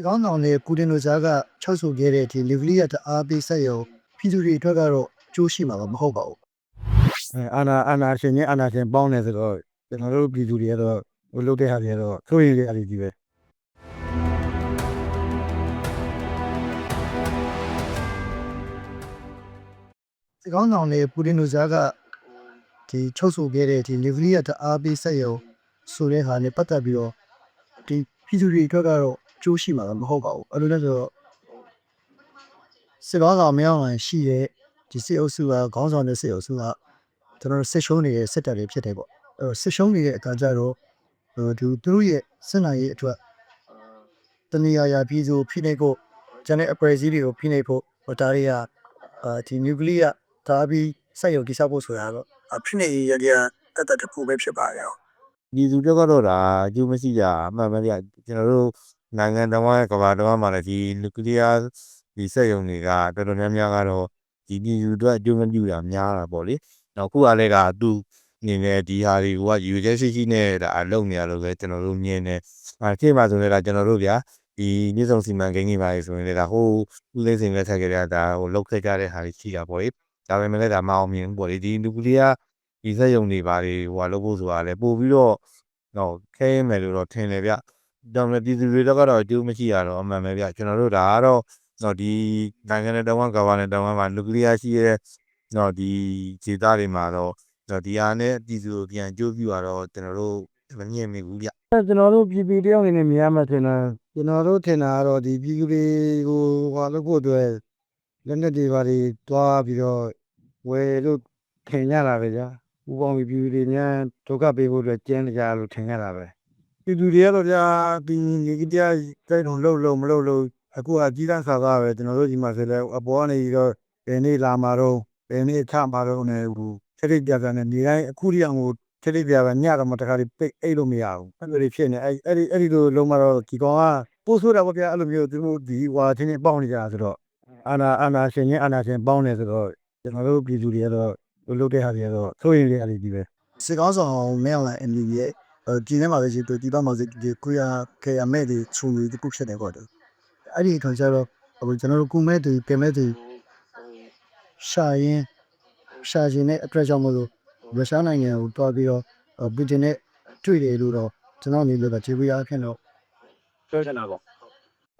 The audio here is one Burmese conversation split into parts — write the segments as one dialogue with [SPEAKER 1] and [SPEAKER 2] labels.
[SPEAKER 1] ဒီကောင်းဆောင်နဲ့ပူတင်တို့ကြားကချုပ်ဆိုခဲ့တဲ့ဒီလီဗလီယာတအားပေးဆက်ရုံပြည်သူတွေအတွက်ကတော့ကျိုးရှိမှာမဟုတ်ပါဘူး
[SPEAKER 2] အဲအာနာအာနာရှင်နဲ့အာနာရှင်ပေါင်းနေဆိုတော့ကျွန်တော်တို့ပြည်သူတွေကတော့ဟိုလုပ်တဲ့ဟာတွေကတော့ဆိုရင်ကြရတယ်ကြီးပဲ
[SPEAKER 1] ဒီကောင်းဆောင်နဲ့ပူတင်တို့ကြားကဒီချုပ်ဆိုခဲ့တဲ့ဒီလီဗလီယာတအားပေးဆက်ရုံဆိုတဲ့ဟာနဲ့ပတ်သက်ပြီးတော့ဒီပြည်သူတွေအတွက်ကတော့ ကျိုးရှိမှာမဟုတ်ပါဘူးအဲ့လိုလဲဆိုတော့စစ်ကောင်းဆောင်မင်းအောင်လှိုင်ရှိတဲ့ဒီစစ်အုပ်စုကခေါင်းဆောင်တဲ့စစ်အုပ်စုကကျွန်တော်တို့စစ်ရှုံးနေတဲ့စစ်တပ်တွေဖြစ်တယ်ပေါ့အဲ့တော့စစ်ရှုံးနေတဲ့အခါကျတော့ဟိုသူသူတို့ရဲ့စစ်နိုင်ရေးအတွက်တနည်းအားဖြင့်ပြည်သူဖိနှိပ်ဖို့ကျန်တဲ့အဖွဲ့အစည်းတွေကိုဖိနှိပ်ဖို့ဟိုဒါတွေကအာဒီနျူကလ িয়ার ဒါပြီးစက်ရုံတိစောက်ဖို့ဆိုတာတော့အဖိနှိပ်ရေးရရတတ်တတ်တစ်ခုပဲဖြစ်ပါတယ်ဟုတ်
[SPEAKER 2] ပြည်သူတွေကတော့ဒါအကျိုးမရှိကြအမှန်ပဲဗျကျွန်တော်တို့ နိုင်ငံတော်ရဲ့ကမ္ဘာတော်မှာလည်းဒီနျူကလ িয়ার ဒီစက်ရုံတွေကတော်တော်များများကတော့ဒီပြည်သူတွေအကျိုးမပြုတာများတာပေါ့လေနောက်ခုကလည်းကသူအနေနဲ့ဒီဟာတွေကယူချက်ရှိရှိနဲ့ဒါအလုပ်နေရလို့ပဲကျွန်တော်တို့မြင်တယ်အဲခေတ်မှာဆိုရင်ဒါကျွန်တော်တို့ဗျာဒီညဆောင်စီမံကိန်းကြီးပါလေဆိုရင်လည်းဒါဟိုဦးလေးစင်လက်ထက်ကလေးကဒါဟိုလောက်ခဲ့ကြတဲ့ဟာတွေရှိတာပေါ့လေဒါပေမဲ့လည်းဒါမအောင်မြင်ဘူးပေါ့လေဒီနျူကလ িয়ার ဒီစက်ရုံတွေဘာတွေဟိုဟာလုပ်ဖို့ဆိုတာလည်းပို့ပြီးတော့တော့ခဲမယ်လို့တော့ထင်တယ်ဗျ။ ဒါပေမဲ့ပြည်သူတွေတော့ကတော့အကျိုးမရှိရတော့အမှန်ပဲဗျ။ကျွန်တော်တို့ဒါကတော့တော့ဒီနိုင်ငံနဲ့တောင်းကကဘာနဲ့တောင်းမှာနျူကလ িয়ার ရှိရဲ့တော့ဒီဒေသတွေမှာတော့တော့ဒီဟာနဲ့ပြည်သူကိုပြန်အကျိုးပြုရတော့ကျွန်တော်တို့မမြင်မိဘူးဗျ။ကျွန်တော်တို့ပြည်ပြည်တယောက်အနေနဲ့မြင်ရမှာထင်တာကျွန်တော်တို့ထင်တာကတော့ဒီပြည်သူတွေကိုဟိုလုပ်ဖို့အတွက်လက်နက်တွေဘာတွေတွားပြီးတော့ဝယ်လို့ထင်ကြတာပဲဗျာ။ပူပေါင်းပြီးပြည်သူတွေများဒုက္ခပေးဖို့အတွက်ကျင်းနေကြလို့ထင်ရတာပဲ ပြည်သူတွေကတော့ဗျာဒီဒီတရားတိုက်တော်လှုပ်လို့မလှုပ်လို့အခုကကြီးတန်းဆာသားပဲကျွန်တော်တို့ဒီမှာဆိုလဲအပေါ်ကနေပြီးတော့ဘယ်နေ့လာမှာတော့ဘယ်နေ့ချမှာတော့ねဟိုချက်တိပြပြနဲ့နေတိုင်းအခုတည်းအောင်ကိုချက်တိပြပြညတော့မတခါလေးပိတ်အိတ်လို့မရဘူးအဲ့လိုတွေဖြစ်နေအဲ့အဲ့ဒီအဲ့ဒီလိုလုံးမတော့ဒီကောင်ကပိုးဆိုးတာပေါ့ဗျာအဲ့လိုမျိုးသူတို့ဒီဟွာချင်းချင်းပေါင်းနေကြတာဆိုတော့အာနာအာနာရှင်ချင်းအာနာရှင်ပေါင်းနေဆိုတော့ကျွန်တော်တို့ပြည်သူတွေကတော့လို့လုပ်တဲ့ဟာတွေကတော့ဆိုရင်လည်းအရေးကြီးပဲ
[SPEAKER 1] စစ်ကောင်းဆောင်မင်းအောင်လှိုင် MD ရဲ့ ဒီနေ့မှာပဲဒီဒီဘက်မှာဒီကိုရခေရမဲ့ဒီချုံဒီခုဖြစ်နေပေါ့တူအဲ့ဒီခံစားတော့အခုကျွန်တော်တို့ကုမဲ့ဒီကမဲ့ဒီရှာရင်ရှာခြင်းနဲ့အတွက်ကြောင့်မလို့ရုရှားနိုင်ငံကိုတွားပြီးတော့ပူတင်နဲ့တွေ့တယ်လို့တော့ကျွန်တော်အနေနဲ့ခြေပြအားဖြင့်တော့
[SPEAKER 2] ပြောချင်တာပေါ့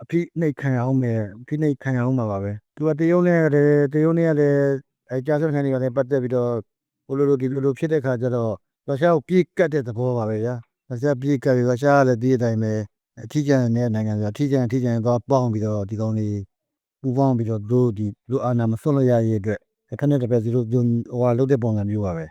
[SPEAKER 2] အဖိနှိတ်ခံအောင်မယ်အဖိနှိတ်ခံအောင်မှာပါပဲသူကတရုတ်နဲ့လည်းတရုတ်နဲ့လည်းအဲကြာစခန်းတွေကလည်းပတ်သက်ပြီးတော့ဟိုလိုလိုဒီလိုလိုဖြစ်တဲ့ခါကျတော့ ရုရှားကိုပြေးကတ်တဲ့သဘောပါပဲဗျာရုရှားပြေးကတ်ပြီးရုရှားကလည်းဒီအတိုင်းပဲအထီးကျန်တဲ့နိုင်ငံဆိုအထီးကျန်အထီးကျန်သွားပေါင်းပြီးတော့ဒီကောင်လေးပူပေါင်းပြီးတော့တို့ဒီလူအာနာမဆွတ်လို့ရရဲ့အတွက်အခနဲ့တပည့်စီတို့ဟိုဟာလုပ်တဲ့ပုံစံမျိုးပါပဲ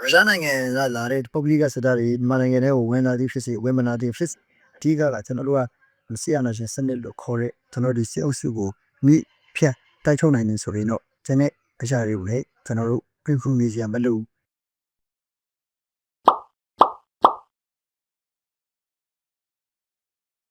[SPEAKER 1] ရုရှားနိုင်ငံကလာတဲ့ပုဂ္ဂလိကစတာတွေမြန်မာနိုင်ငံထဲကိုဝင်လာသည်ဖြစ်စေဝင်မလာသည်ဖြစ်စေအဓိကကကျွန်တော်တို့ကဆီယနာရှင်စနစ်လို့ခေါ်တဲ့ကျွန်တော်ဒီစစ်အုပ်စုကိုမိဖြတ်တိုက်ထုတ်နိုင်နေဆိုရင်တော့ကျွန်တော်အရာတွေကိုလည်းကျွန်တော်တို့ပြင်ခုနေစရာမလိုဘူး